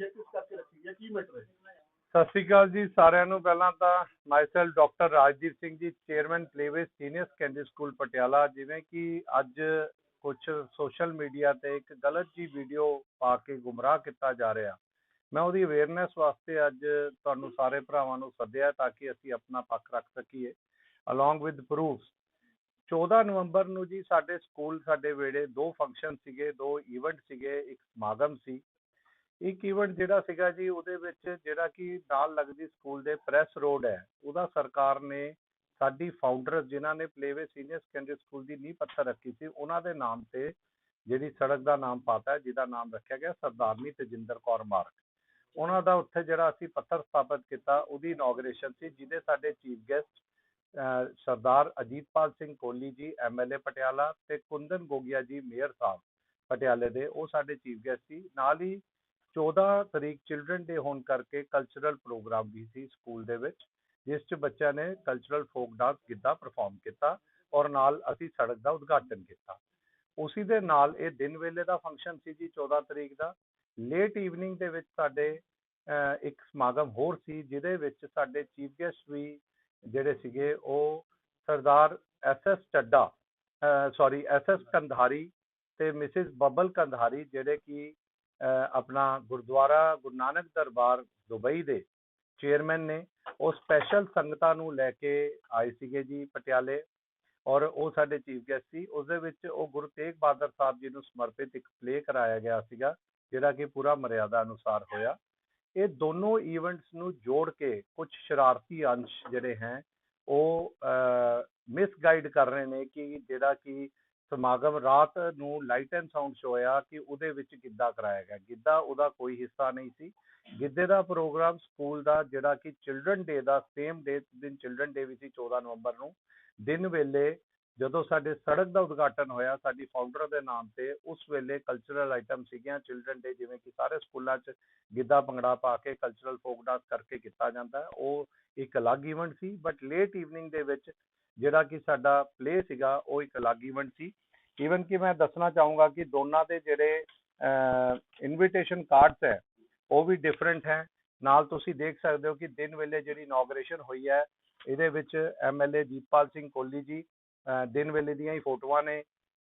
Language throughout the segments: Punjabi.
ਰੱਖੀ ਹੈ, ਕਿਸ ਕਰਕੇ ਰੱਖੀ ਹੈ, ਕੀ ਮੈਟਰ ਹੈ? ਸਤਿ ਸ਼੍ਰੀ ਅਕਾਲ ਜੀ, ਸਾਰਿਆਂ ਨੂੰ ਪਹਿਲਾਂ ਤਾਂ ਮਾਈਸੈਲ doctor Rajdeep Singh ji chairman Playway senior secondary school Patiala, ਜਿਵੇਂ ਕਿ ਅੱਜ ਕੁਝ ਸੋਸ਼ਲ ਮੀਡੀਆ ਤੇ ਇੱਕ ਗਲਤ ਜੀ ਵੀਡੀਓ ਪਾ ਕੇ ਗੁੰਮਰਾਹ ਕੀਤਾ ਜਾ ਰਿਹਾ। ਮੈਂ ਉਹਦੀ ਅਵੇਅਰਨੈਸ ਵਾਸਤੇ ਅੱਜ ਤੁਹਾਨੂੰ ਸਾਰੇ ਭਰਾਵਾਂ ਨੂੰ ਸੱਦਿਆ ਤਾਂ ਕਿ ਅਸੀਂ ਆਪਣਾ ਪੱਖ ਰੱਖ ਸਕੀਏ ਅਲੋਂਗ ਵਿਦ ਪ੍ਰੂਫਸ 14 ਨਵੰਬਰ ਨੂੰ ਜੀ, ਸਾਡੇ ਸਕੂਲ ਸਾਡੇ ਵੇੜੇ ਦੋ ਫੰਕਸ਼ਨ ਸੀਗੇ, ਦੋ ਇਵੈਂਟ ਸੀਗੇ, ਇੱਕ ਸਮਾਗਮ ਸੀ। ਇੱਕ ਇਵੈਂਟ ਜਿਹੜਾ ਸੀਗਾ ਜੀ, ਉਹਦੇ ਵਿੱਚ ਜਿਹੜਾ ਕਿ ਨਾਲ ਲੱਗਦੀ ਸਕੂਲ ਦੇ ਪ੍ਰੈਸ ਰੋਡ ਹੈ, ਉਹਦਾ ਸਰਕਾਰ ਨੇ ਸਾਡੀ ਫਾਊਂਡਰ ਜਿਨ੍ਹਾਂ ਨੇ ਪਲੇਵੇ ਸੀਨੀਅਰ ਸੈਕੰਡਰੀ ਸਕੂਲ ਦੀ ਨੀਂਹ ਪੱਥਰ ਰੱਖੀ ਸੀ, ਉਹਨਾਂ ਦੇ ਨਾਮ ਤੇ ਜਿਹੜੀ ਸੜਕ ਦਾ ਨਾਮ ਪਾਤਾ, ਜਿਹਦਾ ਨਾਮ ਰੱਖਿਆ ਗਿਆ ਸਰਦਾਰਨੀ ਤੇਜਿੰਦਰ ਕੌਰ ਮਾਰਗ ਉਹਨਾਂ ਦਾ ਉੱਥੇ ਜਿਹੜਾ ਅਸੀਂ ਪੱਥਰ ਸਥਾਪਿਤ ਕੀਤਾ, ਉਹਦੀ ਇਨੋਗ੍ਰੇਸ਼ਨ ਸੀ, ਜਿਹਦੇ ਸਾਡੇ chief guest Sardar Ajitpal Singh Kohli ji MLA Patiala ਤੇ ਕੁੰਦਨ ਗੋਗਿਆ ਜੀ, ਮੇਅਰ ਸਾਹਿਬ ਪਟਿਆਲੇ ਦੇ, ਉਹ ਸਾਡੇ ਚੀਫ ਗੈਸਟ ਸੀ। ਨਾਲ ਹੀ 14 ਤਰੀਕ ਚਿਲਡਰਨ ਡੇ ਹੋਣ ਕਰਕੇ ਕਲਚਰਲ ਪ੍ਰੋਗਰਾਮ ਵੀ ਸੀ ਸਕੂਲ ਦੇ ਵਿੱਚ, ਜਿਸ 'ਚ ਬੱਚਿਆਂ ਨੇ cultural folk dance giddha perform ਕੀਤਾ ਔਰ ਨਾਲ ਅਸੀਂ ਸੜਕ ਦਾ ਉਦਘਾਟਨ ਕੀਤਾ। ਉਸੇ ਦੇ ਨਾਲ ਇਹ ਦਿਨ ਵੇਲੇ ਦਾ ਫੰਕਸ਼ਨ ਸੀ ਜੀ 14 ਤਰੀਕ ਦਾ। ਲੇਟ ਈਵਨਿੰਗ ਦੇ ਵਿੱਚ ਸਾਡੇ ਇੱਕ ਸਮਾਗਮ ਹੋਰ ਸੀ, ਜਿਹਦੇ ਵਿੱਚ ਸਾਡੇ ਚੀਫ ਗੈਸਟ ਵੀ ਜਿਹੜੇ ਸੀਗੇ ਉਹ Sardar S S Chadda sorry S S Kandhari ਤੇ ਮਿਸਿਸ ਬੱਬਲ ਕੰਧਾਰੀ, ਜਿਹੜੇ ਕਿ ਆਪਣਾ ਗੁਰਦੁਆਰਾ ਗੁਰੂ ਨਾਨਕ ਦਰਬਾਰ ਦੁਬਈ ਦੇ ਚੇਅਰਮੈਨ ਨੇ ਉਹ ਸਪੈਸ਼ਲ ਸੰਗਤਾਂ ਨੂੰ ਲੈ ਕੇ ਆਏ ਸੀਗੇ ਜੀ ਪਟਿਆਲੇ ਔਰ ਉਹ ਸਾਡੇ ਚੀਫ ਗੈਸਟ ਸੀ। ਉਸ ਦੇ ਵਿੱਚ ਉਹ ਗੁਰੂ ਤੇਗ ਬਹਾਦਰ ਸਾਹਿਬ ਜੀ ਨੂੰ ਸਮਰਪਿਤ ਇੱਕ ਪਲੇ ਕਰਾਇਆ ਗਿਆ ਸੀਗਾ, ਜਿਹੜਾ ਕਿ ਪੂਰਾ ਮਰਿਆਦਾ ਅਨੁਸਾਰ ਹੋਇਆ। ਇਹ ਦੋਨੋਂ ਇਵੈਂਟਸ ਨੂੰ ਜੋੜ ਕੇ ਕੁਝ ਸ਼ਰਾਰਤੀ ਅੰਸ਼ ਜਿਹੜੇ ਹੈ, ਉਹ ਮਿਸਗਾਈਡ ਕਰ ਰਹੇ ਨੇ ਕਿ ਜਿਹੜਾ ਕਿ ਸਮਾਗਮ ਰਾਤ ਨੂੰ ਲਾਈਟ ਐਂਡ ਸਾਊਂਡ ਸ਼ੋ ਹੋਇਆ ਕਿ ਉਹਦੇ ਵਿੱਚ ਗਿੱਧਾ ਕਰਾਇਆ ਗਿਆ। ਗਿੱਧਾ ਉਹਦਾ ਕੋਈ ਹਿੱਸਾ ਨਹੀਂ ਸੀ। ਗਿੱਧੇ ਦਾ ਪ੍ਰੋਗਰਾਮ ਸਕੂਲ ਦਾ ਜਿਹੜਾ ਕਿ ਚਿਲਡਰਨ ਡੇ ਦਾ ਸੇਮ ਡੇ ਦਿਨ ਚਿਲਡਰਨ ਡੇ ਵੀ ਸੀ 14 ਨਵੰਬਰ ਨੂੰ। ਦਿਨ ਵੇਲੇ ਜਦੋਂ ਸਾਡੇ ਸੜਕ ਦਾ ਉਦਘਾਟਨ ਹੋਇਆ ਸਾਡੀ ਫਾਊਂਡਰ ਦੇ ਨਾਮ ਤੇ ਉਸ ਵੇਲੇ ਕਲਚਰਲ ਆਈਟਮ ਸੀਗੀਆਂ ਚਿਲਡਰਨ ਡੇ ਜਿਵੇਂ ਕਿ ਸਾਰੇ ਸਕੂਲਾਂ 'ਚ ਗਿੱਧਾ ਭੰਗੜਾ ਪਾ ਕੇ ਕਲਚਰਲ ਫੋਕ ਡਾਂਸ ਕਰਕੇ ਕੀਤਾ ਜਾਂਦਾ। ਉਹ ਇੱਕ ਅਲੱਗ ਇਵੈਂਟ ਸੀ ਬਟ ਲੇਟ ਈਵਨਿੰਗ ਦੇ ਵਿੱਚ ਜਿਹੜਾ ਕਿ ਸਾਡਾ ਪਲੇ ਸੀਗਾ, ਉਹ ਇੱਕ ਅਲੱਗ ਇਵੈਂਟ ਸੀ। ਈਵਨ ਕਿ ਮੈਂ ਦੱਸਣਾ ਚਾਹੂੰਗਾ ਕਿ ਦੋਨਾਂ ਦੇ ਜਿਹੜੇ ਇਨਵੀਟੇਸ਼ਨ ਕਾਰਡਸ ਹੈ, ਉਹ ਵੀ ਡਿਫਰੈਂਟ ਹੈ। ਨਾਲ ਤੁਸੀਂ ਦੇਖ ਸਕਦੇ ਹੋ ਕਿ ਦਿਨ ਵੇਲੇ ਜਿਹੜੀ ਇਨੋਗਰੇਸ਼ਨ ਹੋਈ ਹੈ, ਇਹਦੇ ਵਿੱਚ ਐਮਐਲਏ ਦੀਪਾਲ ਸਿੰਘ ਕੋਹਲੀ ਜੀ ਦਿਨ ਵੇਲੇ ਦੀਆਂ ਹੀ ਫੋਟੋਆਂ ਨੇ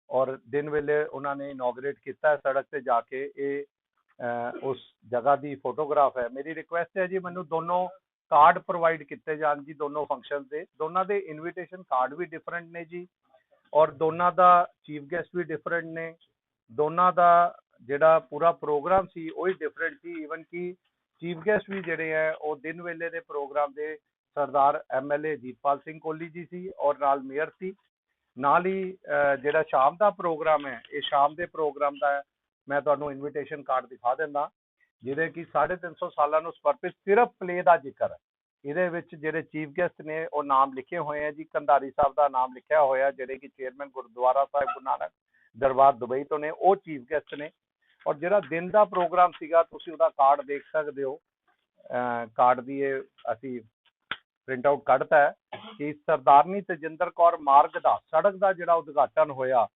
ਔਰ ਦਿਨ ਵੇਲੇ ਉਹਨਾਂ ਨੇ ਇਨੋਗਰੇਟ ਕੀਤਾ ਹੈ ਸੜਕ ਤੇ ਜਾ ਕੇ। ਇਹ ਉਸ ਜਗ੍ਹਾ ਦੀ ਫੋਟੋਗ੍ਰਾਫ ਹੈ। ਮੇਰੀ ਰਿਕੁਐਸਟ ਹੈ ਜੀ, ਮੈਨੂੰ ਦੋਨੋਂ ਕਾਰਡ ਪ੍ਰੋਵਾਈਡ ਕੀਤੇ ਜਾਣ ਜੀ ਦੋਨੋਂ ਫੰਕਸ਼ਨ ਦੇ। ਦੋਨਾਂ ਦੇ ਇਨਵੀਟੇਸ਼ਨ ਕਾਰਡ ਵੀ ਡਿਫਰੈਂਟ ਨੇ ਜੀ ਔਰ ਦੋਨਾਂ ਦਾ ਚੀਫ ਗੈਸਟ ਵੀ ਡਿਫਰੈਂਟ ਨੇ। ਦੋਨਾਂ ਦਾ ਜਿਹੜਾ ਪੂਰਾ ਪ੍ਰੋਗਰਾਮ ਸੀ ਉਹ ਹੀ ਡਿਫਰੈਂਟ ਸੀ। ਈਵਨ ਕਿ ਚੀਫ ਗੈਸਟ ਵੀ ਜਿਹੜੇ ਹੈ ਉਹ ਦਿਨ ਵੇਲੇ ਦੇ ਪ੍ਰੋਗਰਾਮ ਦੇ ਸਰਦਾਰ ਐਮਐਲਏ ਜੀਤਪਾਲ ਸਿੰਘ ਕੋਹਲੀ ਜੀ ਸੀ ਔਰ ਨਾਲ ਮੇਅਰ ਸੀ। ਨਾਲ ਹੀ ਜਿਹੜਾ ਸ਼ਾਮ ਦਾ ਪ੍ਰੋਗਰਾਮ ਹੈ, ਇਹ ਸ਼ਾਮ ਦੇ ਪ੍ਰੋਗਰਾਮ ਦਾ ਮੈਂ ਤੁਹਾਨੂੰ ਇਨਵੀਟੇਸ਼ਨ ਕਾਰਡ ਦਿਖਾ ਦਿੰਦਾ। ਜਿਹੜੇ ਕਿ 350 ਸਾਲਾਂ ਨੂੰ ਸਮਰਪਿਤ ਸਿਰਫ ਪਲੇ ਦਾ ਜ਼ਿਕਰ ਹੈ। ਇਹਦੇ ਵਿੱਚ ਜਿਹੜੇ ਚੀਫ ਗੈਸਟ ਨੇ, ਉਹ ਨਾਮ ਲਿਖੇ ਹੋਏ ਆ ਜੀ। ਕੰਧਾਰੀ ਸਾਹਿਬ ਦਾ ਨਾਮ ਲਿਖਿਆ ਹੋਇਆ, ਜਿਹੜੇ ਕਿ ਚੇਅਰਮੈਨ ਗੁਰਦੁਆਰਾ ਸਾਹਿਬ, ਗੁਰੂ ਨਾਨਕ ਦਰਬਾਰ ਦੁਬਈ ਤੋਂ ਨੇ, ਉਹ ਚੀਫ ਗੈਸਟ ਨੇ। ਔਰ ਜਿਹੜਾ ਦਿਨ ਦਾ ਪ੍ਰੋਗਰਾਮ ਸੀਗਾ, ਤੁਸੀਂ ਉਹਦਾ ਕਾਰਡ ਦੇਖ ਸਕਦੇ ਹੋ। ਕਾਰਡ ਦੀ ਇਹ ਅਸੀਂ ਪ੍ਰਿੰਟ ਆਊਟ ਕੱਢਤਾ ਹੈ ਕਿ ਸਰਦਾਰਨੀ ਤੇਜਿੰਦਰ ਕੌਰ ਮਾਰਗ ਦਾ, ਸੜਕ ਦਾ ਜਿਹੜਾ ਉਦਘਾਟਨ ਹੋਇਆ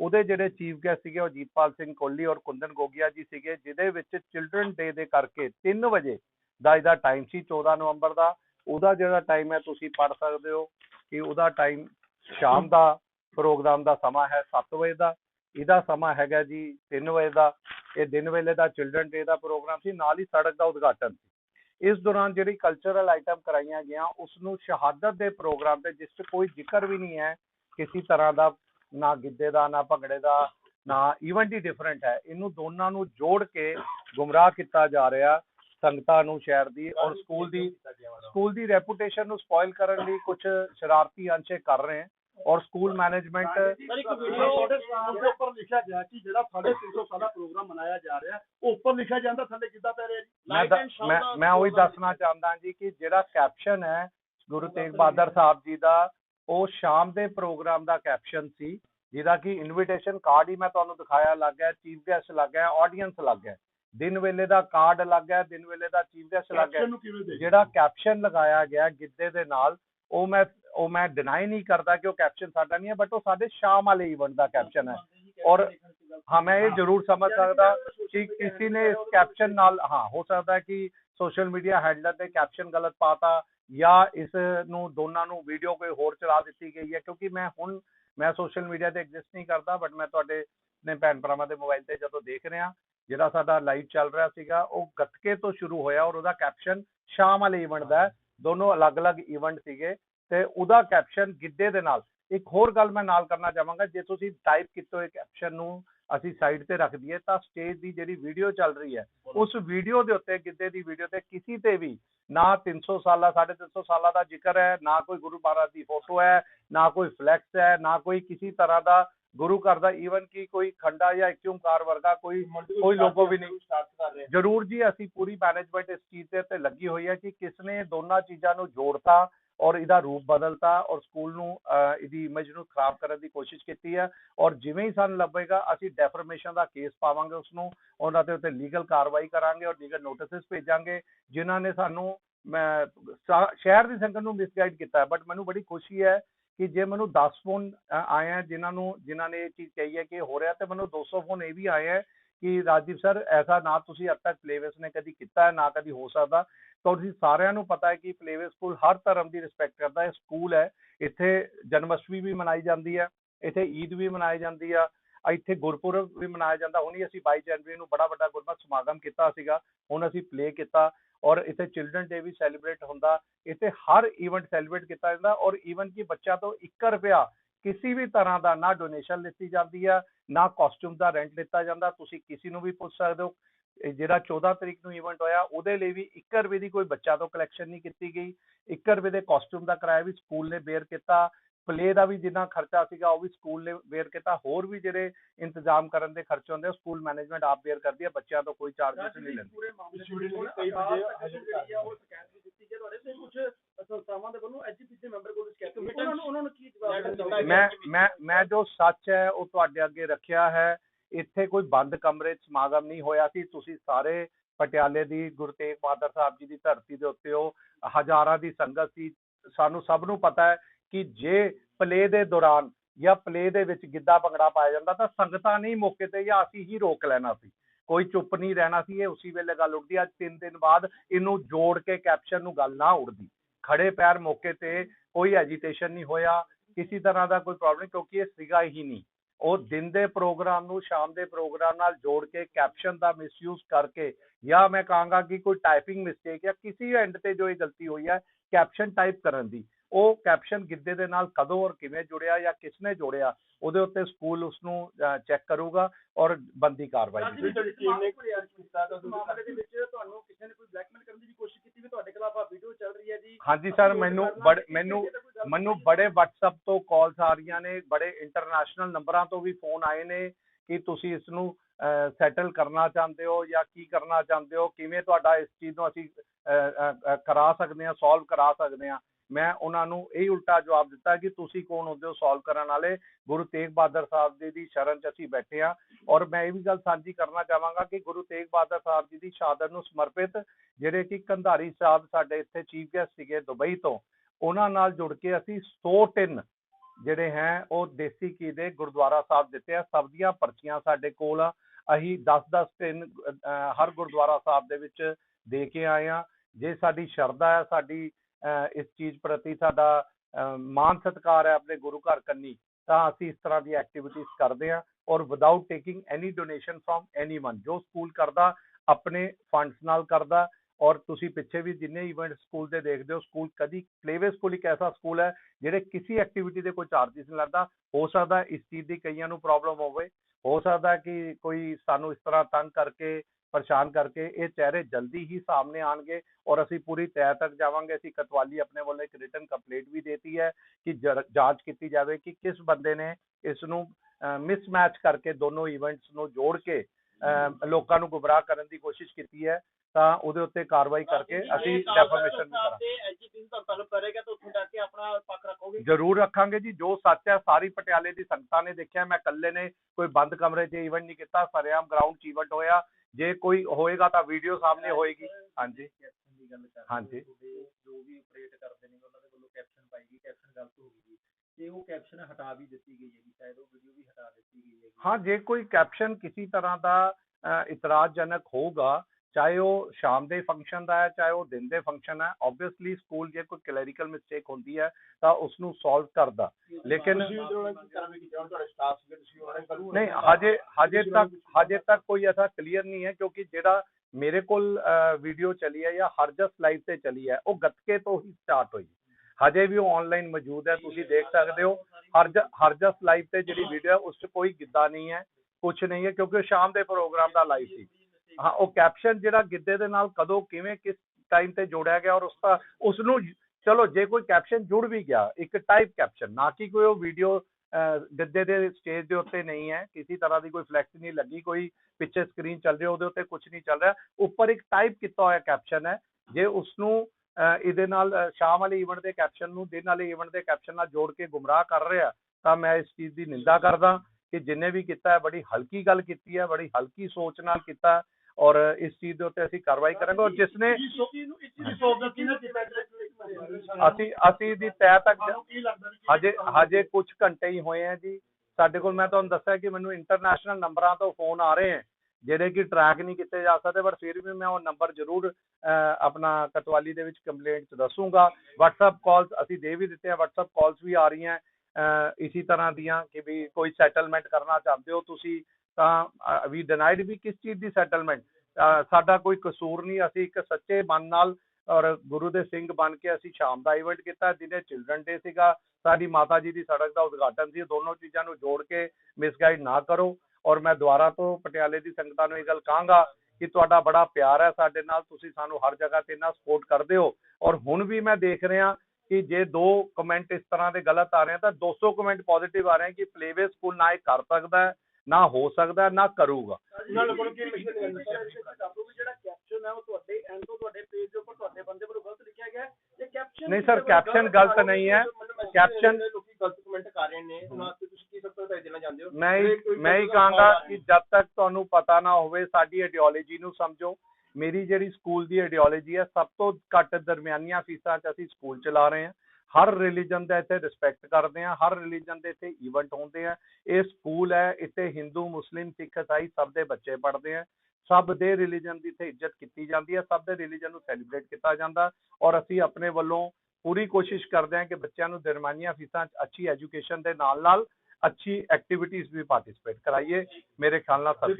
ਉਹਦੇ ਜਿਹੜੇ ਚੀਫ ਗੈਸਟ ਸੀਗੇ ਉਹ ਜੀਤਪਾਲ ਸਿੰਘ ਕੋਹਲੀ ਔਰ ਕੁੰਦਨ ਗੋਗਿਆ ਜੀ ਸੀਗੇ, ਜਿਹਦੇ ਵਿੱਚ ਚਿਲਡਰਨ ਡੇ ਦੇ ਕਰਕੇ 3 ਵਜੇ ਦਾ ਇਹਦਾ ਟਾਈਮ ਸੀ 14 ਨਵੰਬਰ ਦਾ। ਉਹਦਾ ਜਿਹੜਾ ਟਾਈਮ ਹੈ ਤੁਸੀਂ ਪੜ ਸਕਦੇ ਹੋ ਕਿ ਉਹਦਾ ਟਾਈਮ ਸ਼ਾਮ ਦਾ ਪ੍ਰੋਗਰਾਮ ਦਾ ਸਮਾਂ ਹੈ 7 ਵਜੇ ਦਾ। ਇਹਦਾ ਸਮਾਂ ਹੈਗਾ ਜੀ 3 ਵਜੇ ਦਾ। ਇਹ ਦਿਨ ਵੇਲੇ ਦਾ ਚਿਲਡਰਨ ਡੇ ਦਾ ਪ੍ਰੋਗਰਾਮ ਸੀ, ਨਾਲ ਹੀ ਸੜਕ ਦਾ ਉਦਘਾਟਨ ਸੀ। ਇਸ ਦੌਰਾਨ ਜਿਹੜੀ ਕਲਚਰਲ ਆਈਟਮ ਕਰਾਈਆਂ ਗਿਆ ਉਸ ਨੂੰ ਸ਼ਹਾਦਤ ਦੇ ਪ੍ਰੋਗਰਾਮ ਤੇ, ਜਿਸ 'ਚ ਕੋਈ ਜ਼ਿਕਰ ਵੀ ਨਹੀਂ ਹੈ, ਕਿਸੇ ਤਰ੍ਹਾਂ ਦਾ ਨਾ ਗਿੱਧੇ ਦਾ ਨਾ ਭੰਗੜੇ ਦਾ ਨਾ ਇਵੈਂਟ ਹੀ ਡਿਫਰੈਂਟ ਹੈ। ਇਹਨੂੰ ਦੋਨਾਂ ਨੂੰ ਜੋੜ ਕੇ ਗੁੰਮਰਾਹ ਕੀਤਾ ਜਾ ਰਿਹਾ ਸੰਗਤਾਂ ਨੂੰ ਸ਼ਹਿਰ ਦੀ ਔਰ ਸਕੂਲ ਦੀ। ਸਕੂਲ ਦੀ ਰੈਪੂਟੇਸ਼ਨ ਨੂੰ ਸਪੋਇਲ ਕਰਨ ਲਈ ਕੁਝ ਸ਼ਰਾਰਤੀ ਅੰਸ਼ੇ ਕਰ ਰਹੇ ਹਨ ਔਰ ਸਕੂਲ ਮੈਨੇਜਮੈਂਟ ਸਰ ਇੱਕ ਵੀਡੀਓ ਤੁਹਾਡੇ ਸਕੂਲ ਦੇ ਉੱਪਰ ਲਿਖਿਆ ਗਿਆ ਕਿ ਜਿਹੜਾ 350 ਸਾਲਾ ਪ੍ਰੋਗਰਾਮ ਮਨਾਇਆ ਜਾ ਰਿਹਾ ਉਹ ਉੱਪਰ ਲਿਖਿਆ ਜਾਂਦਾ ਥੱਲੇ ਕਿੱਦਾਂ ਪੈ ਰਿਹਾ ਜੀ? ਮੈਂ ਮੈਂ ਉਹੀ ਦੱਸਣਾ ਚਾਹੁੰਦਾ ਜੀ ਕਿ ਜਿਹੜਾ ਕੈਪਸ਼ਨ ਹੈ ਗੁਰੂ ਤੇਗ ਬਹਾਦਰ ਸਾਹਿਬ ਜੀ ਦਾ ਉਹ ਸ਼ਾਮ ਦੇ ਪ੍ਰੋਗਰਾਮ ਦਾ ਕੈਪਸ਼ਨ ਸੀ ਜਿਹਦਾ ਕਿ ਇਨਵੀਟੇਸ਼ਨ ਕਾਰਡ ਹੀ ਮੈਂ ਤੁਹਾਨੂੰ ਦਿਖਾਇਆ ਲੱਗ ਗਿਆ ਚੀਫ ਗੈਸਟ ਲੱਗ ਗਿਆ ਆਡੀਅנס ਲੱਗ ਗਿਆ। ਦਿਨ ਵੇਲੇ ਦਾ ਕਾਰਡ ਲੱਗ ਗਿਆ ਦਿਨ ਵੇਲੇ ਦਾ ਚੀਫ ਗੈਸਟ ਲੱਗ ਗਿਆ। Caption ਨੂੰ ਕਿਵੇਂ ਦੇ ਜਿਹੜਾ ਕੈਪਸ਼ਨ ਲਗਾਇਆ ਗਿਆ ਗਿੱਧੇ ਦੇ ਨਾਲ ਉਹ ਮੈਂ ਉਹ ਮੈਂ ਡਿਨਾਈ ਨਹੀਂ ਕਰਦਾ ਕਿ ਉਹ ਕੈਪਸ਼ਨ ਸਾਡਾ ਨਹੀਂ ਹੈ ਬਟ ਉਹ ਸਾਡੇ ਸ਼ਾਮ ਵਾਲੇ ਇਵੈਂਟ ਦਾ ਕੈਪਸ਼ਨ ਹੈ। ਔਰ ਹਾਂ ਮੈਂ ਇਹ ਜ਼ਰੂਰ ਸਮਝ ਸਕਦਾ ਕਿ ਕਿਸੇ ਨੇ ਇਸ ਕੈਪਸ਼ਨ ਨਾਲ ਹਾਂ ਹੋ ਸਕਦਾ ਹੈ ਕਿ ਸੋਸ਼ਲ ਮੀਡੀਆ ਹੈਂਡਲਰ ਨੇ ਕੈਪਸ਼ਨ ਗਲਤ ਪਾਤਾ ਜਾਂ ਇਸ ਨੂੰ ਦੋਨਾਂ ਨੂੰ ਵੀਡੀਓ ਕੋਈ ਹੋਰ ਚਲਾ ਦਿੱਤੀ ਗਈ ਹੈ, ਕਿਉਂਕਿ ਮੈਂ ਹੁਣ, ਮੈਂ ਸੋਸ਼ਲ ਮੀਡੀਆ ਤੇ ਐਗਜ਼ਿਸਟ ਨਹੀਂ ਕਰਦਾ ਬਟ ਮੈਂ ਤੁਹਾਡੇ ਨੇ ਭੈਣ ਭਰਾਵਾਂ ਦੇ ਮੋਬਾਈਲ ਤੇ ਜਦੋਂ ਦੇਖ ਰਿਹਾ, ਜਿਹੜਾ ਸਾਡਾ ਲਾਈਵ ਚੱਲ ਰਿਹਾ ਸੀਗਾ, ਉਹ ਗੱਤਕੇ ਤੋਂ ਸ਼ੁਰੂ ਹੋਇਆ ਔਰ ਉਹਦਾ ਕੈਪਸ਼ਨ ਸ਼ਾਮ ਵਾਲੇ ਇਵੈਂਟ ਦਾ ਦੋਨੋਂ ਅਲੱਗ-ਅਲੱਗ ਇਵੈਂਟ ਸੀਗੇ ਤੇ ਉਹਦਾ ਕੈਪਸ਼ਨ ਗਿੱਧੇ ਦੇ ਨਾਲ। ਇੱਕ ਹੋਰ ਗੱਲ ਮੈਂ ਨਾਲ ਕਰਨਾ ਚਾਹਾਂਗਾ, ਜੇ ਤੁਸੀਂ ਟਾਈਪ ਕੀਤੇ ਹੋਏ ਕੈਪਸ਼ਨ ਨੂੰ ਅਸੀਂ ਸਾਈਡ ਤੇ ਰੱਖ ਦਈਏ ਤਾਂ ਸਟੇਜ ਦੀ ਜਿਹੜੀ ਵੀਡੀਓ ਚੱਲ ਰਹੀ ਹੈ ਉਸ ਵੀਡੀਓ ਦੇ ਉੱਤੇ ਗਿੱਧੇ ਦੀ ਵੀਡੀਓ ਤੇ ਕਿਸੇ ਤੇ ਵੀ ਨਾ 300 ਸਾਲਾ 350 ਸਾਲਾਂ ਦਾ ਜ਼ਿਕਰ ਹੈ ਨਾ ਕੋਈ ਗੁਰੂ ਮਹਾਰਾਜ ਦੀ ਫੋਟੋ ਹੈ ਨਾ ਕੋਈ ਫਲੈਕਸ ਹੈ ਨਾ ਕੋਈ ਕਿਸੇ ਤਰ੍ਹਾਂ ਦਾ ਗੁਰੂ ਘਰ ਦਾ ਈਵਨ ਕਿ ਕੋਈ ਖੰਡਾ ਜਾਂ ਓਂਕਾਰ ਵਰਗਾ ਕੋਈ ਕੋਈ ਲੋਗੋ ਵੀ ਨਹੀਂ। ਜ਼ਰੂਰ ਜੀ ਅਸੀਂ ਪੂਰੀ ਮੈਨੇਜਮੈਂਟ ਇਸ ਚੀਜ਼ ਦੇ ਉੱਤੇ ਲੱਗੀ ਹੋਈ ਹੈ ਕਿ ਕਿਸ ਨੇ ਦੋਨਾਂ ਚੀਜ਼ਾਂ ਨੂੰ ਜੋੜਤਾ ਔਰ ਇਹਦਾ ਰੂਪ ਬਦਲਤਾ ਔਰ ਸਕੂਲ ਨੂੰ ਇਹਦੀ ਇਮੇਜ ਨੂੰ ਖਰਾਬ ਕਰਨ ਦੀ ਕੋਸ਼ਿਸ਼ ਕੀਤੀ ਹੈ। ਔਰ ਜਿਵੇਂ ਹੀ ਸਾਨੂੰ ਲੱਭੇਗਾ, ਅਸੀਂ ਡੈਫਰਮੇਸ਼ਨ ਦਾ ਕੇਸ ਪਾਵਾਂਗੇ ਉਸ ਨੂੰ ਉਹਨਾਂ ਦੇ ਉੱਤੇ ਲੀਗਲ ਕਾਰਵਾਈ ਕਰਾਂਗੇ ਔਰ ਲੀਗਲ ਨੋਟਿਸਸ ਭੇਜਾਂਗੇ, ਜਿਨ੍ਹਾਂ ਨੇ ਸਾਨੂੰ, ਮੈਂ ਸ਼ਹਿਰ ਦੀ ਸੰਗਤ ਨੂੰ ਮਿਸਗਾਈਡ ਕੀਤਾ ਬਟ ਮੈਨੂੰ ਬੜੀ ਖੁਸ਼ੀ ਹੈ ਕਿ ਜੇ ਮੈਨੂੰ 10 ਫੋਨ ਆਏ ਆ ਜਿਨ੍ਹਾਂ ਨੂੰ, ਜਿਨ੍ਹਾਂ ਨੇ ਇਹ ਚੀਜ਼ ਕਹੀ ਹੈ ਕਿ ਹੋ ਰਿਹਾ, ਤੇ ਮੈਨੂੰ 200 ਫੋਨ ਇਹ ਵੀ ਆਏ ਹੈ ਕਿ ਰਾਜਦੀਪ ਸਰ ਐਸਾ ਨਾ ਤੁਸੀਂ ਅੱਜ ਤੱਕ ਪਲੇਵੇਸ ਨੇ ਕਦੀ ਕੀਤਾ ਹੈ, ਨਾ ਕਦੀ ਹੋ ਸਕਦਾ। ਤਾਂ ਤੁਸੀਂ ਸਾਰਿਆਂ ਨੂੰ ਪਤਾ ਹੈ ਕਿ ਪਲੇਵੇ ਸਕੂਲ ਹਰ ਧਰਮ ਦੀ ਰਿਸਪੈਕਟ ਕਰਦਾ ਹੈ। ਸਕੂਲ ਹੈ, ਇੱਥੇ ਜਨਮਅਸ਼ਟਮੀ ਵੀ ਮਨਾਈ ਜਾਂਦੀ ਹੈ, ਇੱਥੇ ਈਦ ਵੀ ਮਨਾਈ ਜਾਂਦੀ ਆ, ਇੱਥੇ ਗੁਰਪੁਰਬ ਵੀ ਮਨਾਇਆ ਜਾਂਦਾ। ਹੁਣ ਹੀ ਅਸੀਂ 22 ਜਨਵਰੀ ਨੂੰ ਬੜਾ ਵੱਡਾ ਗੁਰਮਤਿ ਸਮਾਗਮ ਕੀਤਾ ਸੀਗਾ, ਹੁਣ ਅਸੀਂ ਪਲੇ ਕੀਤਾ ਔਰ ਇੱਥੇ ਚਿਲਡਰਨ ਡੇ ਵੀ ਸੈਲੀਬ੍ਰੇਟ ਹੁੰਦਾ। ਇੱਥੇ ਹਰ ਈਵੈਂਟ ਸੈਲੀਬ੍ਰੇਟ ਕੀਤਾ ਜਾਂਦਾ ਔਰ ਈਵਨ ਕਿ ਬੱਚਾ ਤੋਂ 1 ਰੁਪਿਆ ਕਿਸੇ ਵੀ ਤਰ੍ਹਾਂ ਦਾ ਨਾ ਡੋਨੇਸ਼ਨ ਲਿੱਤੀ ਜਾਂਦੀ ਆ। ਨਾ ਕਾਸਟਿਊਮ ਦਾ ਰੈਂਟ ਦਿੱਤਾ ਜਾਂਦਾ, ਤੁਸੀਂ ਕਿਸੇ ਨੂੰ ਵੀ ਪੁੱਛ ਸਕਦੇ ਹੋ। ਜਿਹੜਾ 14 ਤਰੀਕ ਨੂੰ ਇਵੈਂਟ ਹੋਇਆ, ਉਹਦੇ ਲਈ ਵੀ 1 ਰੁਪਏ ਦੀ ਕੋਈ ਬੱਚਾ ਤੋਂ ਕਲੈਕਸ਼ਨ ਨਹੀਂ ਕੀਤੀ ਗਈ। 1 ਰੁਪਏ ਦੇ ਕਾਸਟਿਊਮ ਦਾ ਕਿਰਾਇਆ ਵੀ ਸਕੂਲ ਨੇ ਬੇਅਰ ਕੀਤਾ। ਪਲੇ ਦਾ ਵੀ ਜਿੰਨਾ ਖਰਚਾ ਸੀਗਾ ਉਹ ਵੀ ਸਕੂਲ ਨੇ ਬੇਅਰ ਕੀਤਾ। ਹੋਰ ਵੀ ਜਿਹੜੇ ਇੰਤਜ਼ਾਮ ਕਰਨ ਦੇ ਖਰਚੇ ਹੁੰਦੇ ਆ ਸਕੂਲ ਮੈਨੇਜਮੈਂਟ ਆਪ ਬੇਅਰ ਕਰਦੀ ਹੈ ਬੱਚਿਆਂ ਤੋਂ ਕੋਈ ਚਾਰजेस ਨਹੀਂ ਲੈਂਦੀ। ਨੂੰ ਵਜੇ ਮੈਂ ਮੈਂ ਮੈਂ ਜੋ ਸੱਚ ਹੈ ਉਹ ਤੁਹਾਡੇ ਅੱਗੇ ਰੱਖਿਆ ਹੈ। ਇੱਥੇ ਕੋਈ ਬੰਦ ਕਮਰੇ 'ਚ ਸਮਾਗਮ ਨਹੀਂ ਹੋਇਆ ਸੀ। ਤੁਸੀਂ ਸਾਰੇ ਪਟਿਆਲੇ ਦੀ ਗੁਰੂ ਤੇਗ ਬਹਾਦਰ ਸਾਹਿਬ ਜੀ ਦੀ ਧਰਤੀ ਦੇ ਉੱਤੇ ਉਹ ਹਜ਼ਾਰਾਂ ਦੀ ਸੰਗਤ ਸੀ। ਸਾਨੂੰ ਸਭ ਨੂੰ ਪਤਾ ਹੈ ਕਿ ਜੇ ਪਲੇ ਦੇ ਦੌਰਾਨ ਜਾਂ ਪਲੇ ਦੇ ਵਿੱਚ ਗਿੱਧਾ ਭੰਗੜਾ ਪਾਇਆ ਜਾਂਦਾ ਤਾਂ ਸੰਗਤਾਂ ਨਹੀਂ ਮੌਕੇ ਤੇ ਜਾਂ ਅਸੀਂ ਹੀ ਰੋਕ ਲੈਣਾ ਸੀ। ਕੋਈ ਚੁੱਪ ਨਹੀਂ ਰਹਿਣਾ ਸੀ, ਇਹ ਉਸੇ ਵੇਲੇ ਗੱਲ ਉੱਠਦੀ, ਅੱਜ ਤਿੰਨ ਦਿਨ ਬਾਅਦ ਇਹਨੂੰ ਜੋੜ ਕੇ ਕੈਪਸ਼ਨ ਨੂੰ ਗੱਲ ਨਾ ਉੱਠਦੀ। ਖੜੇ ਪੈਰ ਮੌਕੇ ਤੇ ਕੋਈ ਐਜੀਟੇਸ਼ਨ ਨਹੀਂ ਹੋਇਆ, ਕਿਸੇ ਤਰ੍ਹਾਂ ਦਾ ਕੋਈ ਪ੍ਰੋਬਲਮ ਕਿਉਂਕਿ ਇਹ ਸੀਗਾ ਹੀ ਨਹੀਂ। ਉਹ ਦਿਨ ਦੇ ਪ੍ਰੋਗਰਾਮ ਨੂੰ, ਸ਼ਾਮ ਦੇ ਪ੍ਰੋਗਰਾਮ ਨਾਲ ਜੋੜ ਕੇ ਕੈਪਸ਼ਨ ਦਾ ਮਿਸਯੂਜ਼ ਕਰਕੇ ਜਾਂ ਮੈਂ ਕਹਾਂਗਾ ਕਿ ਕੋਈ ਟਾਈਪਿੰਗ ਮਿਸਟੇਕ ਜਾਂ ਕਿਸੇ ਐਂਡ ਤੇ ਜੋ ਇਹ ਗਲਤੀ ਹੋਈ ਹੈ ਕੈਪਸ਼ਨ ਟਾਈਪ ਕਰਨ ਦੀ। ਉਹ ਕੈਪਸ਼ਨ ਗਿੱਧੇ ਦੇ ਨਾਲ ਕਦੋਂ ਔਰ ਕਿਵੇਂ ਜੁੜਿਆ ਜਾਂ ਕਿਸ ਨੇ ਜੋੜਿਆ ਉਹਦੇ ਉੱਤੇ ਸਕੂਲ ਉਸ ਨੂੰ ਚੈੱਕ ਕਰੂਗਾ ਔਰ ਬੰਦੀ ਕਾਰਵਾਈ ਵੀ ਜਿਹੜੀ ਟੀਮ ਨੇ ਕੀਤਾ ਤਾਂ ਮਾਮਲੇ ਦੇ ਵਿੱਚ ਤੁਹਾਨੂੰ ਕਿਸੇ ਨੇ ਕੋਈ ਬਲੈਕਮੇਲ ਕਰਨ ਦੀ ਵੀ ਕੋਸ਼ਿਸ਼ ਕੀਤੀ ਵੀ ਤੁਹਾਡੇ ਖਿਲਾਫ ਆ ਵੀਡੀਓ ਚੱਲ ਰਹੀ ਹੈ ਜੀ। ਹਾਂਜੀ ਸਰ ਮੈਨੂੰ ਬੜ ਮੈਨੂੰ ਮੈਨੂੰ ਬੜੇ WhatsApp ਤੋਂ ਕਾਲਸ ਆ ਰਹੀਆਂ ਨੇ ਬੜੇ ਇੰਟਰਨੈਸ਼ਨਲ ਨੰਬਰਾਂ ਤੋਂ ਵੀ ਫੋਨ ਆਏ ਨੇ ਕਿ ਤੁਸੀਂ ਇਸ ਨੂੰ ਸੈਟਲ ਕਰਨਾ ਚਾਹੁੰਦੇ ਹੋ ਜਾਂ ਕੀ ਕਰਨਾ ਚਾਹੁੰਦੇ ਹੋ ਕਿਵੇਂ ਤੁਹਾਡਾ ਇਸ ਚੀਜ਼ ਨੂੰ ਅਸੀਂ ਕਰਾ ਸਕਦੇ ਹਾਂ ਸੋਲਵ ਕਰਾ ਸਕਦੇ ਹਾਂ। ਮੈਂ ਉਹਨਾਂ ਨੂੰ ਇਹ ਉਲਟਾ ਜਵਾਬ ਦਿੱਤਾ ਕਿ ਤੁਸੀਂ ਕੌਣ ਹੁੰਦੇ ਹੋ ਸੋਲਵ ਕਰਨ ਵਾਲੇ? ਗੁਰੂ ਤੇਗ ਬਹਾਦਰ ਸਾਹਿਬ ਜੀ ਦੀ ਸ਼ਰਨ 'ਚ ਅਸੀਂ ਬੈਠੇ ਹਾਂ। ਔਰ ਮੈਂ ਇਹ ਵੀ ਗੱਲ ਸਾਂਝੀ ਕਰਨਾ ਚਾਹਾਂਗਾ ਕਿ ਗੁਰੂ ਤੇਗ ਬਹਾਦਰ ਸਾਹਿਬ ਜੀ ਦੀ ਸ਼ਹਾਦਤ ਨੂੰ ਸਮਰਪਿਤ ਜਿਹੜੇ ਕਿ ਕੰਧਾਰੀ ਸਾਹਿਬ ਸਾਡੇ ਇੱਥੇ ਚੀਫ ਗੈਸਟ ਸੀਗੇ ਦੁਬਈ ਤੋਂ ਉਹਨਾਂ ਨਾਲ ਜੁੜ ਕੇ ਅਸੀਂ 100 ਟਿਨ ਜਿਹੜੇ ਹੈ ਉਹ ਦੇਸੀ ਘੀ ਦੇ ਗੁਰਦੁਆਰਾ ਸਾਹਿਬ ਦਿੱਤੇ ਆ। ਸਭ ਦੀਆਂ ਪਰਚੀਆਂ ਸਾਡੇ ਕੋਲ ਆ। ਅਸੀਂ 10-10 ਟਿਨ ਅਹ, ਹਰ ਗੁਰਦੁਆਰਾ ਸਾਹਿਬ ਦੇ ਵਿੱਚ ਦੇ ਕੇ ਆਏ ਆ ਜੇ ਸਾਡੀ ਸ਼ਰਧਾ ਹੈ ਸਾਡੀ ਇਸ ਚੀਜ਼ ਪ੍ਰਤੀ ਸਾਡਾ ਅਹ, ਮਾਣ ਸਤਿਕਾਰ ਹੈ ਆਪਣੇ ਗੁਰੂ ਘਰ ਕੰਨੀ ਤਾਂ ਅਸੀਂ ਇਸ ਤਰ੍ਹਾਂ ਦੀ ਐਕਟੀਵਿਟੀਜ਼ ਕਰਦੇ ਹਾਂ ਔਰ without taking any donation from anyone ਜੋ ਸਕੂਲ ਕਰਦਾ ਆਪਣੇ ਫੰਡਸ ਨਾਲ ਕਰਦਾ ਔਰ ਤੁਸੀਂ ਪਿੱਛੇ ਵੀ ਜਿੰਨੇ ਇਵੈਂਟ ਸਕੂਲ ਦੇ ਦੇਖਦੇ ਹੋ ਸਕੂਲ ਕਦੀ ਪਲੇਵੇ ਸਕੂਲ ਇੱਕ ਐਸਾ ਸਕੂਲ ਹੈ ਜਿਹੜੇ ਕਿਸੇ ਐਕਟੀਵਿਟੀ ਦੇ ਕੋਈ ਚਾਰजेस ਨਹੀਂ ਲੱਗਦਾ ਹੋ ਸਕਦਾ ਇਸ ਚੀਜ਼ ਦੀ ਕਈਆਂ ਨੂੰ ਪ੍ਰੋਬਲਮ ਹੋਵੇ ਹੋ ਸਕਦਾ ਕਿ ਕੋਈ ਸਾਨੂੰ ਇਸ ਤਰ੍ਹਾਂ ਤੰਗ ਕਰਕੇ ਪਰੇਸ਼ਾਨ ਕਰਕੇ ਇਹ ਚਿਹਰੇ ਜਲਦੀ ਹੀ ਸਾਹਮਣੇ ਆਣਗੇ ਔਰ ਅਸੀਂ ਪੂਰੀ ਤਹਿ ਤੱਕ ਜਾਵਾਂਗੇ। ਅਸੀਂ ਕਤਵਾਲੀ ਆਪਣੇ ਵੱਲੋਂ ਇੱਕ ਰਿਟਨ ਕੰਪਲੀਟ ਵੀ ਦੇਤੀ ਹੈ ਕਿ ਜਾਂਚ ਕੀਤੀ ਜਾਵੇ ਕਿ ਕਿਸ ਬੰਦੇ ਨੇ ਇਸ ਨੂੰ ਮਿਸਮੈਚ ਕਰਕੇ ਦੋਨੋਂ ਇਵੈਂਟਸ ਨੂੰ ਜੋੜ ਕੇ ਲੋਕਾਂ ਨੂੰ ਗੁੰਮਰਾਹ ਕਰਨ ਦੀ ਕੋਸ਼ਿਸ਼ ਕੀਤੀ ਹੈ। ਤਾਂ ਉਹਦੇ ਉੱਤੇ ਕਾਰਵਾਈ ਕਰਕੇ ਅਸੀਂ ਡੈਫਰਮੇਸ਼ਨ ਵੀ ਕਰਾਂਗੇ। ਐਜੀਪੀ ਤੋਂ ਤਾਲੁਕ ਕਰੇਗਾ ਤਾਂ ਉੱਥੋਂ ਜਾ ਕੇ ਆਪਣਾ ਪੱਖ ਰੱਖੋਗੇ। ਜ਼ਰੂਰ ਰੱਖਾਂਗੇ ਜੀ ਜੋ ਸੱਚ ਹੈ ਸਾਰੀ ਪਟਿਆਲੇ ਦੀ ਸੰਗਤਾਂ ਨੇ ਦੇਖਿਆ। ਮੈਂ ਇਕੱਲੇ ਨੇ ਕੋਈ ਬੰਦ ਕਮਰੇ 'ਚ ਇਵੈਂਟ ਨਹੀਂ ਕੀਤਾ ਸਰੇਆਮ ਗਰਾਊਂਡ 'ਚ ਇਵੈਂਟ ਹੋਇਆ। ਜੇ ਕੋਈ ਹੋਏਗਾ ਤਾਂ ਵੀਡੀਓ ਸਾਹਮਣੇ ਹੋਏਗੀ। ਹਾਂਜੀ। ਕੈਪਸ਼ਨ ਦੀ ਗੱਲ ਕਰ ਹਾਂਜੀ। ਜੋ ਵੀ ਆਪਰੇਟ ਕਰਦੇ ਨੇ ਉਹਨਾਂ ਦੇ ਵੱਲੋਂ ਕੈਪਸ਼ਨ ਪਾਈ ਗਈ ਕੈਪਸ਼ਨ ਗਲਤ ਹੋ ਗਈ ਤੇ ਉਹ ਕੈਪਸ਼ਨ ਹਟਾ ਵੀ ਦਿੱਤੀ ਗਈ ਹੈਗੀ ਸ਼ਾਇਦ ਉਹ ਵੀਡੀਓ ਵੀ ਹਟਾ ਦਿੱਤੀ ਗਈ ਹੈਗੀ। ਹਾਂ ਜੇ ਕੋਈ ਕੈਪਸ਼ਨ ਕਿਸੇ ਤਰ੍ਹਾਂ ਦਾ ਇਤਰਾਜ਼ਜਨਕ ਹੋਊਗਾ ਚਾਹੇ ਉਹ ਸ਼ਾਮ ਦੇ ਫੰਕਸ਼ਨ ਦਾ ਹੈ ਚਾਹੇ ਉਹ ਦਿਨ ਦੇ ਫੰਕਸ਼ਨ ਹੈ ਆਬਵੀਅਸਲੀ ਸਕੂਲ ਜੇ ਕੋਈ ਕਲੈਰੀਕਲ ਮਿਸਟੇਕ ਹੁੰਦੀ ਹੈ ਤਾਂ ਉਸ ਨੂੰ ਸੋਲਵ ਕਰਦਾ। ਲੇਕਿਨ ਨਹੀਂ ਹਜੇ ਹਜੇ ਤੱਕ ਹਜੇ ਤੱਕ ਕੋਈ ਐਸਾ ਕਲੀਅਰ ਨਹੀਂ ਹੈ ਕਿਉਂਕਿ ਜਿਹੜਾ ਮੇਰੇ ਕੋਲ ਵੀਡੀਓ ਚਲੀ ਹੈ ਜਾਂ ਹਰਜਸ ਲਾਈਵ ਤੇ ਚਲੀ ਹੈ ਉਹ ਗੱਤਕੇ ਤੋਂ ਹੀ ਸਟਾਰਟ ਹੋਈ। ਹਜੇ ਵੀ ਉਹ ਆਨਲਾਈਨ ਮੌਜੂਦ ਹੈ ਤੁਸੀਂ ਦੇਖ ਸਕਦੇ ਹੋ। ਹਰਜ ਹਰਜਸ ਲਾਈਵ ਤੇ ਜਿਹੜੀ ਵੀਡੀਓ ਹੈ ਉਸ 'ਚ ਕੋਈ ਗਿੱਧਾ ਨਹੀਂ ਹੈ ਕੁਝ ਨਹੀਂ ਹੈ ਕਿਉਂਕਿ ਉਹ ਸ਼ਾਮ ਦੇ ਪ੍ਰੋਗਰਾਮ ਦਾ ਲਾਈਵ ਸੀ। ਹਾਂ ਉਹ ਕੈਪਸ਼ਨ ਜਿਹੜਾ ਗਿੱਧੇ ਦੇ ਨਾਲ ਕਦੋਂ ਕਿਵੇਂ ਕਿਸ ਟਾਈਮ ਤੇ ਜੋੜਿਆ ਗਿਆ ਔਰ ਉਸ ਦਾ ਉਸ ਨੂੰ ਚਲੋ ਜੇ ਕੋਈ ਕੈਪਸ਼ਨ ਜੁੜ ਵੀ ਗਿਆ ਇੱਕ ਟਾਈਪ ਕੈਪਸ਼ਨ ਨਾ ਕਿ ਕੋਈ ਉਹ ਵੀਡੀਓ ਗਿੱਧੇ ਦੇ ਸਟੇਜ ਦੇ ਉੱਤੇ ਨਹੀਂ ਹੈ ਕਿਸੇ ਤਰ੍ਹਾਂ ਦੀ ਕੋਈ ਫਲੈਕਸ ਨਹੀਂ ਲੱਗੀ ਕੋਈ ਪਿੱਛੇ ਸਕਰੀਨ ਚੱਲ ਰਹੀ ਉਹਦੇ ਉੱਤੇ ਕੁਝ ਨਹੀਂ ਚੱਲ ਰਿਹਾ ਉੱਪਰ ਇੱਕ ਟਾਈਪ ਕੀਤਾ ਹੋਇਆ ਕੈਪਸ਼ਨ ਹੈ ਜੇ ਉਸ ਨੂੰ ਅਹ, ਇਹਦੇ ਨਾਲ ਸ਼ਾਮ ਵਾਲੇ ਇਵੈਂਟ ਦੇ ਕੈਪਸ਼ਨ ਨੂੰ ਦਿਨ ਵਾਲੇ ਇਵੈਂਟ ਦੇ ਕੈਪਸ਼ਨ ਨਾਲ ਜੋੜ ਕੇ ਗੁੰਮਰਾਹ ਕਰ ਰਿਹਾ ਤਾਂ ਮੈਂ ਇਸ ਚੀਜ਼ ਦੀ ਨਿੰਦਾ ਕਰਦਾ ਕਿ ਜਿੰਨੇ ਵੀ ਕੀਤਾ ਹੈ ਬੜੀ ਹਲਕੀ ਗੱਲ ਕੀਤੀ ਹੈ ਬੜੀ ਹਲਕੀ ਸੋਚ ਨਾਲ ਕੀਤਾ ਔਰ ਇਸ ਚੀਜ਼ ਦੇ ਉੱਤੇ ਅਸੀਂ ਕਾਰਵਾਈ ਕਰਾਂਗੇ ਔਰ ਜਿਸ ਨੇ ਅਸੀਂ ਅਸੀਂ ਦੀ ਤੈ ਤੱਕ ਹਜੇ ਹਜੇ ਕੁਝ ਘੰਟੇ ਹੀ ਹੋਏ ਆ ਜੀ। ਸਾਡੇ ਕੋਲ ਮੈਂ ਤੁਹਾਨੂੰ ਦੱਸਿਆ ਕਿ ਮੈਨੂੰ ਇੰਟਰਨੈਸ਼ਨਲ ਨੰਬਰਾਂ ਤੋਂ ਫੋਨ ਆ ਰਹੇ ਹੈ ਜਿਹੜੇ ਕਿ ਟਰੈਕ ਨਹੀਂ ਕੀਤੇ ਜਾ ਸਕਦੇ ਪਰ ਫਿਰ ਵੀ ਮੈਂ ਉਹ ਨੰਬਰ ਜ਼ਰੂਰ ਆਪਣਾ ਕਤਵਾਲੀ ਦੇ ਵਿੱਚ ਕੰਪਲੇਂਟ ਚ ਦੱਸੂਗਾ। WhatsApp ਕਾਲਸ ਅਸੀਂ ਦੇ ਵੀ ਦਿੱਤੇ ਆ WhatsApp ਕਾਲਸ ਵੀ ਆ ਰਹੀਆਂ ਇਸੀ ਤਰ੍ਹਾਂ ਦੀਆਂ ਕਿ ਵੀ ਕੋਈ ਸੈਟਲਮੈਂਟ ਕਰਨਾ ਚਾਹੁੰਦੇ ਹੋ ਤੁਸੀਂ ਤਾਂ ਵੀ ਡਿਨਾਈਡ ਵੀ ਕਿਸ ਚੀਜ਼ ਦੀ ਸੈਟਲਮੈਂਟ ਸਾਡਾ ਕੋਈ ਕਸੂਰ ਨਹੀਂ, ਅਸੀਂ ਇੱਕ ਸੱਚੇ ਮਨ ਨਾਲ ਔਰ ਗੁਰੂ ਦੇ ਸਿੰਘ ਬਣ ਕੇ ਅਸੀਂ ਸ਼ਾਮ ਦਾ ਇਵੈਂਟ ਕੀਤਾ, ਜਿਹਨੇ ਚਿਲਡਰਨ ਡੇ ਸੀਗਾ, ਸਾਡੀ ਮਾਤਾ ਜੀ ਦੀ ਸੜਕ ਦਾ ਉਦਘਾਟਨ ਸੀ ਦੋਨੋਂ ਚੀਜ਼ਾਂ ਨੂੰ ਜੋੜ ਕੇ ਮਿਸਗਾਈਡ ਨਾ ਕਰੋ ਔਰ ਮੈਂ ਦੁਬਾਰਾ ਤੋਂ ਪਟਿਆਲੇ ਦੀ ਸੰਗਤਾਂ ਨੂੰ ਇਹ ਗੱਲ ਕਹਾਂਗਾ ਕਿ ਤੁਹਾਡਾ ਬੜਾ ਪਿਆਰ ਹੈ ਸਾਡੇ ਨਾਲ, ਤੁਸੀਂ ਸਾਨੂੰ ਹਰ ਜਗ੍ਹਾ ਤੇ ਇੰਨਾ ਸਪੋਰਟ ਕਰਦੇ ਹੋ ਔਰ ਹੁਣ ਵੀ ਮੈਂ ਦੇਖ ਰਿਹਾ ਕਿ ਜੇ ਦੋ ਕਮੈਂਟ ਇਸ ਤਰ੍ਹਾਂ ਦੇ ਗਲਤ ਆ ਰਹੇ ਆ, ਤਾਂ 200 ਕਮੈਂਟ ਪੋਜ਼ਿਟਿਵ ਆ ਰਹੇ ਕਿ ਪਲੇਵੇ ਸਕੂਲ ਨਾ ਇਹ ਕਰ ਸਕਦਾ ਹੈ। ਨਾ ਹੋ ਸਕਦਾ ਨਾ ਕਰੂਗਾ। ਉਹਨਾਂ ਲੋਕਾਂ ਨੂੰ ਕੀ ਲਿਖਿਆ ਜਾਂਦਾ ਸਰ ਦੱਸੋ ਵੀ ਜਿਹੜਾ ਕੈਪਸ਼ਨ ਹੈ ਉਹ ਤੁਹਾਡੇ ਐਂਡ ਤੋਂ ਤੁਹਾਡੇ ਪੇਜ ਦੇ ਉੱਪਰ ਤੁਹਾਡੇ ਬੰਦੇ ਵੱਲੋਂ ਗਲਤ ਲਿਖਿਆ ਗਿਆ ਹੈ। ਇਹ ਕੈਪਸ਼ਨ ਨਹੀਂ ਸਰ ਕੈਪਸ਼ਨ ਗਲਤ ਨਹੀਂ ਹੈ। ਕੈਪਸ਼ਨ ਲੋਕੀ ਗਲਤ ਕਮੈਂਟ ਕਰ ਰਹੇ ਨੇ ਉਹਨਾਂ ਤੇ ਤੁਸੀਂ ਕੀ ਸਭ ਤੋਂ ਪਹਿਲਾਂ ਦੇਣਾ ਚਾਹੁੰਦੇ ਹੋ? ਮੈਂ ਮੈਂ ਹੀ ਕਹਾਂਗਾ ਕਿ ਜਦ ਤੱਕ ਤੁਹਾਨੂੰ ਪਤਾ ਨਾ ਹੋਵੇ ਸਾਡੀ ਆਈਡੀਓਲੋਜੀ ਨੂੰ ਸਮਝੋ। ਮੇਰੀ ਜਿਹੜੀ ਸਕੂਲ ਦੀ ਆਈਡੀਓਲੋਜੀ ਹੈ ਸਭ ਤੋਂ ਘੱਟ ਦਰਮਿਆਨੀਆਂ ਫੀਸਾਂ 'ਚ ਅਸੀਂ ਸਕੂਲ ਚਲਾ ਰਹੇ ਹਾਂ। ਹਰ ਰਿਲੀਜਨ ਦਾ ਇੱਥੇ ਰਿਸਪੈਕਟ ਕਰਦੇ ਹਾਂ ਹਰ ਰਿਲੀਜਨ ਦੇ ਇੱਥੇ ਇਵੈਂਟ ਹੁੰਦੇ ਆ। ਇਹ ਸਕੂਲ ਹੈ ਇੱਥੇ ਹਿੰਦੂ ਮੁਸਲਿਮ ਸਿੱਖ ਈਸਾਈ ਸਭ ਦੇ ਬੱਚੇ ਪੜ੍ਹਦੇ ਆ। ਸਭ ਦੇ ਰਿਲੀਜਨ ਦੀ ਇੱਥੇ ਇੱਜ਼ਤ ਕੀਤੀ ਜਾਂਦੀ ਹੈ ਸਭ ਦੇ ਰਿਲੀਜਨ ਨੂੰ ਸੈਲੀਬ੍ਰੇਟ ਕੀਤਾ ਜਾਂਦਾ ਔਰ ਅਸੀਂ ਆਪਣੇ ਵੱਲੋਂ ਪੂਰੀ ਕੋਸ਼ਿਸ਼ ਕਰਦੇ ਹਾਂ ਕਿ ਬੱਚਿਆਂ ਨੂੰ ਦਰਮਿਆਨੀਆਂ ਫੀਸਾਂ 'ਚ ਅੱਛੀ ਐਜੂਕੇਸ਼ਨ ਦੇ ਨਾਲ ਨਾਲ ਅੱਛੀ ਐਕਟੀਵਿਟੀਜ਼ ਵੀ ਪਾਰਟਿਸਿਪੇਟ ਕਰਾਈਏ। ਮੇਰੇ ਖਿਆਲ ਨਾਲ ਸਾਫ਼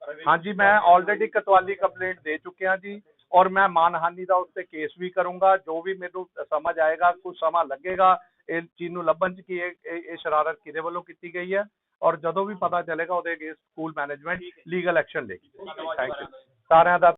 ਕਰਾਂਗੇ ਹਾਂਜੀ ਮੈਂ ਆਲਰੇਡੀ ਕਤਵਾਲੀ ਕੰਪਲੇਂਟ ਦੇ ਚੁੱਕਿਆ ਜੀ। ਔਰ ਮੈਂ ਮਾਨਹਾਨੀ ਦਾ ਉਸ ਤੇ ਕੇਸ ਵੀ ਕਰੂੰਗਾ ਜੋ ਵੀ ਮੈਨੂੰ ਸਮਝ ਆਏਗਾ ਕੁਝ ਸਮਾਂ ਲੱਗੇਗਾ ਇਹ ਚੀਜ਼ ਨੂੰ ਲੱਭਣ ਚ ਕਿ ਇਹ ਇਹ ਇਹ ਸ਼ਰਾਰਤ ਕਿਹਦੇ ਵੱਲੋਂ ਕੀਤੀ ਗਈ ਹੈ ਔਰ ਜਦੋਂ ਵੀ ਪਤਾ ਚੱਲੇਗਾ ਉਹਦੇ against school management legal action ਲੇਗੀ thank you ਸਾਰਿਆਂ ਦਾ